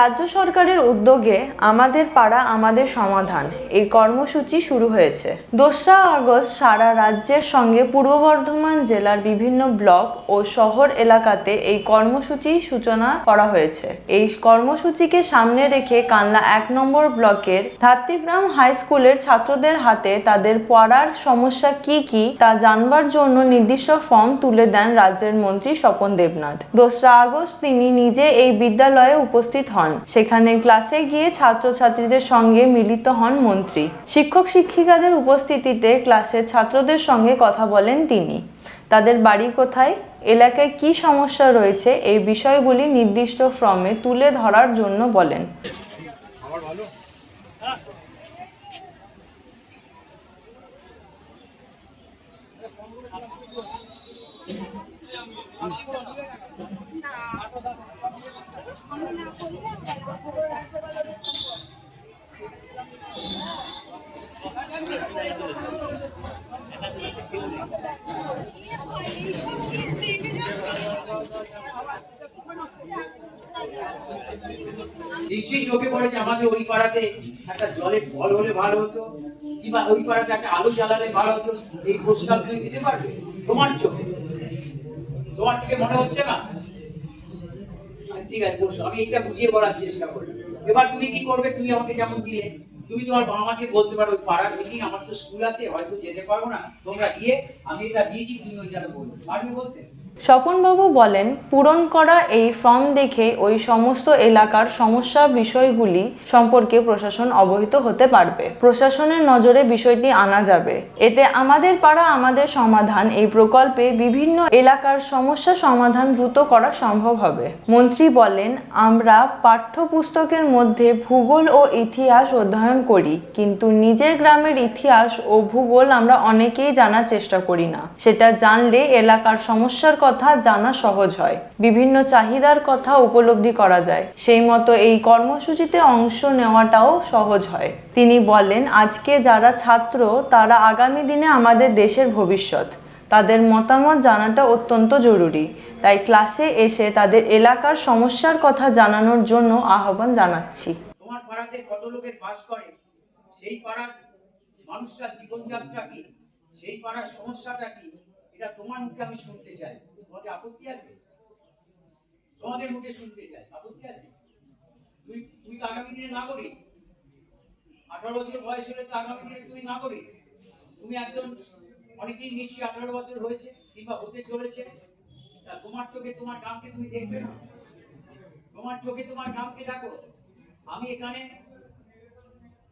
রাজ্য সরকারের উদ্যোগে আমাদের পাড়া, আমাদের সমাধান এই কর্মসূচি শুরু হয়েছে। দোসরা আগস্ট সারা রাজ্যের সঙ্গে পূর্ব বর্ধমান জেলার বিভিন্ন ব্লক ও শহর এলাকাতে এই কর্মসূচি সূচনা করা হয়েছে। এই কর্মসূচিকে সামনে রেখে কানলা এক নম্বর ব্লকের ধাত্রীগ্রাম হাই স্কুলের ছাত্রদের হাতে তাদের পড়ার সমস্যা কি কি তা জানবার জন্য নির্দিষ্ট ফর্ম তুলে দেন রাজ্যের মন্ত্রী স্বপন দেবনাথ। দোসরা আগস্ট তিনি নিজে এই বিদ্যালয়ে উপস্থিত হন। সেখানে ক্লাসে গিয়ে ছাত্রছাত্রীদের সঙ্গে মিলিত হন মন্ত্রী। শিক্ষক, শিক্ষিকাদের উপস্থিতিতে ক্লাসে ছাত্রদের সঙ্গে কথা বলেন তিনি। তাদের বাড়ি কোথায়, এলাকায় কি সমস্যা রয়েছে, এই বিষয়গুলি নির্দিষ্ট ফর্মে তুলে ধরার জন্য বলেন। নিশ্চয়ই চোখে আমাদের ওই পাড়াতে একটা জলের জল হলে ভালো হতো কিংবা ওই পাড়াতে একটা জ্বালালে ভালো হতো এই প্রস্তাব তুমি দিতে পারবে? তোমার চোখে। তোমার মনে হচ্ছে না? আচ্ছা, ঠিক আছে বসো আমি এটা বুঝিয়ে বলার চেষ্টা করি এবার তুমি কি করবে? তুমি আমাকে যেমন দিলে তুমি তোমার বাবা মাকে বলতে পারো পাড়ার মিটিং আমার তো স্কুল আছে হয়তো যেতে পারব না তোমরা গিয়ে আমি এটা দিয়েছি তুমি ওই যেন বলবে পারবে বলতে? স্বপনবাবু বলেন, পূরণ করা এই ফর্ম দেখে ওই সমস্ত এলাকার সমস্যা বিষয়গুলি সম্পর্কে প্রশাসন অবহিত হতে পারবে। প্রশাসনের নজরে বিষয়টি আনা যাবে। এতে আমাদের পাড়া, আমাদের সমাধান, এই প্রকল্পে বিভিন্ন এলাকার সমস্যা সমাধান দ্রুত করা সম্ভব হবে। মন্ত্রী বলেন, আমরা পাঠ্যপুস্তকের মধ্যে ভূগোল ও ইতিহাস অধ্যয়ন করি, কিন্তু নিজের গ্রামের ইতিহাস ও ভূগোল আমরা অনেকেই জানার চেষ্টা করি না। সেটা জানলে এলাকার সমস্যার কথা জানা সহজ হয়। বিভিন্ন চাহিদার কথা উপলব্ধি করা যায়। সেই মতো এই কর্মসূচিতে অংশ নেওয়াটাও সহজ হয়। তিনি বলেন, আজকে যারা ছাত্র, তারা আগামী দিনে আমাদের দেশের ভবিষ্যৎ। তাদের মতামত জানাটা অত্যন্ত জরুরি। তাই ক্লাসে এসে তাদের এলাকার সমস্যার কথা জানানোর জন্য আহ্বান জানাচ্ছি। তোমার পাড়াতে কত লোকের বাস করে? সেই পাড়ার জীবনযাত্রা কি? সেই পাড়ার সমস্যাটা কি? এটা তোমার মুখে আমি শুনতে চাই। তোমাদের আপত্তি আছে? তোমাদের মুখে শুনতে চাই, আপত্তি আছে? তুই তুই তো আগামী দিনে আঠারো বছর বয়স হলে তো আগামী দিনে তুমি তুমি নিশ্চয়ই আঠারো বছর হয়েছে কিংবা হতে চলেছে। তা তোমার চোখে তোমার তুমি দেখবে না। তোমার চোখে তোমার দেখো আমি এখানে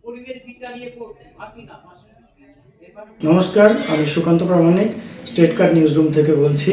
পরিবেশ বিদ্যা নিয়ে পড়ছি আপনি না। নমস্কার, আমি Sukanta Pramanik state card news room থেকে বলছি।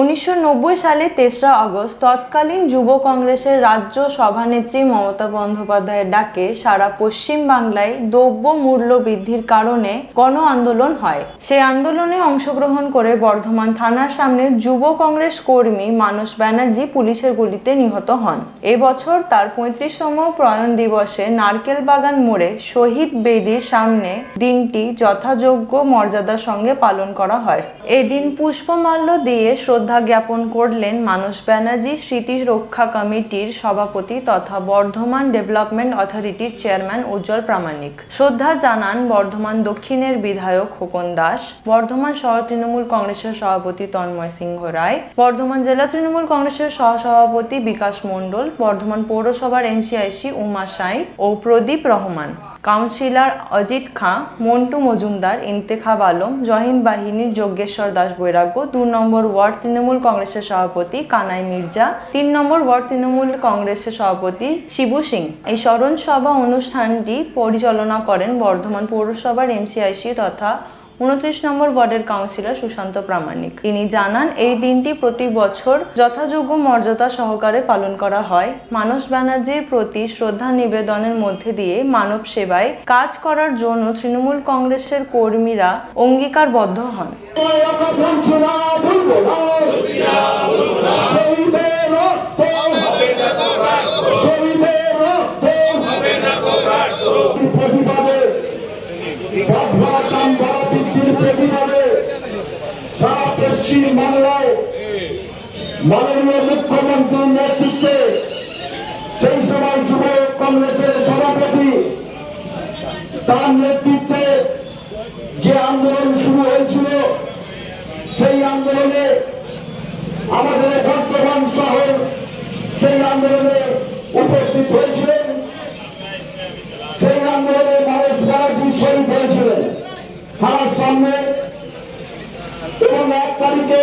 উনিশশো নব্বই সালে তেসরা আগস্ট তৎকালীন যুব কংগ্রেসের রাজ্য সভানেত্রী মমতা বন্দ্যোপাধ্যায়ের ডাকে সারা পশ্চিম বাংলায় দ্রব্য মূল্য বৃদ্ধির কারণে গণ আন্দোলন হয়। সেই আন্দোলনে অংশগ্রহণ করে বর্ধমান থানার সামনে যুব কংগ্রেস কর্মী মানস ব্যানার্জি পুলিশের গুলিতে নিহত হন। এবছর তার পঁয়ত্রিশতম প্রয়ণ দিবসে নারকেল বাগান মোড়ে শহীদ বেদির সামনে দিনটি যথাযোগ্য মর্যাদার সঙ্গে পালন করা হয়। এদিন পুষ্পমাল্য দিয়ে শ্রদ্ধা জ্ঞাপন করলেন মানস ব্যানার্জি, স্মৃতি রক্ষা কমিটির সভাপতি তথা বর্ধমান ডেভেলপমেন্ট অথরিটির চেয়ারম্যান উজ্জ্বল প্রামাণিক। শ্রদ্ধা জানান বর্ধমান দক্ষিণের বিধায়ক খোকন দাস, বর্ধমান শহর তৃণমূল কংগ্রেসের সভাপতি তন্ময় সিংহ রায়, বর্ধমান জেলা তৃণমূল কংগ্রেসের সহসভাপতি বিকাশ মণ্ডল, বর্ধমান পৌরসভার এমসিআইসি উমা সাই ও প্রদীপ রহমান। কাউন্সিলর অজিত খাঁ, মন্টু মজুমদার, ইন্তেখাব আলম জহিন্দ বাহিনীর যজ্ঞেশ্বর দাস বৈরাগ্য দু নম্বর ওয়ার্ড তৃণমূল কংগ্রেসের সভাপতি কানাই মির্জা, তিন নম্বর ওয়ার্ড তৃণমূল কংগ্রেসের সভাপতি শিবু সিং। এই স্মরণ সভা অনুষ্ঠানটি পরিচালনা করেন বর্ধমান পৌরসভার এমসিআইসি তথা উনত্রিশ নম্বর ওয়ার্ডের কাউন্সিলর সুশান্ত প্রামাণিক। তিনি জানান, এই দিনটি প্রতি বছর যথাযোগ্য মর্যাদা সহকারে পালন করা হয়। মানস ব্যানার্জির প্রতি শ্রদ্ধা নিবেদনের মধ্যে দিয়ে মানব সেবায় কাজ করার জন্য তৃণমূল কংগ্রেসের কর্মীরা অঙ্গীকারবদ্ধ হন। আমরা মাননীয় মুখ্যমন্ত্রীর নেতৃত্বে সেই সময় যুব কংগ্রেসের সভাপতি তার নেতৃত্বে যে আন্দোলন শুরু হয়েছিল, সেই আন্দোলনে আমাদের বর্তমান শহর সেই আন্দোলনে উপস্থিত হয়েছিলেন। সেই আন্দোলনে মানুষ ব্যানার্জি শহীদ হয়েছিলেন। থানার সামনে এবং এক তারিখে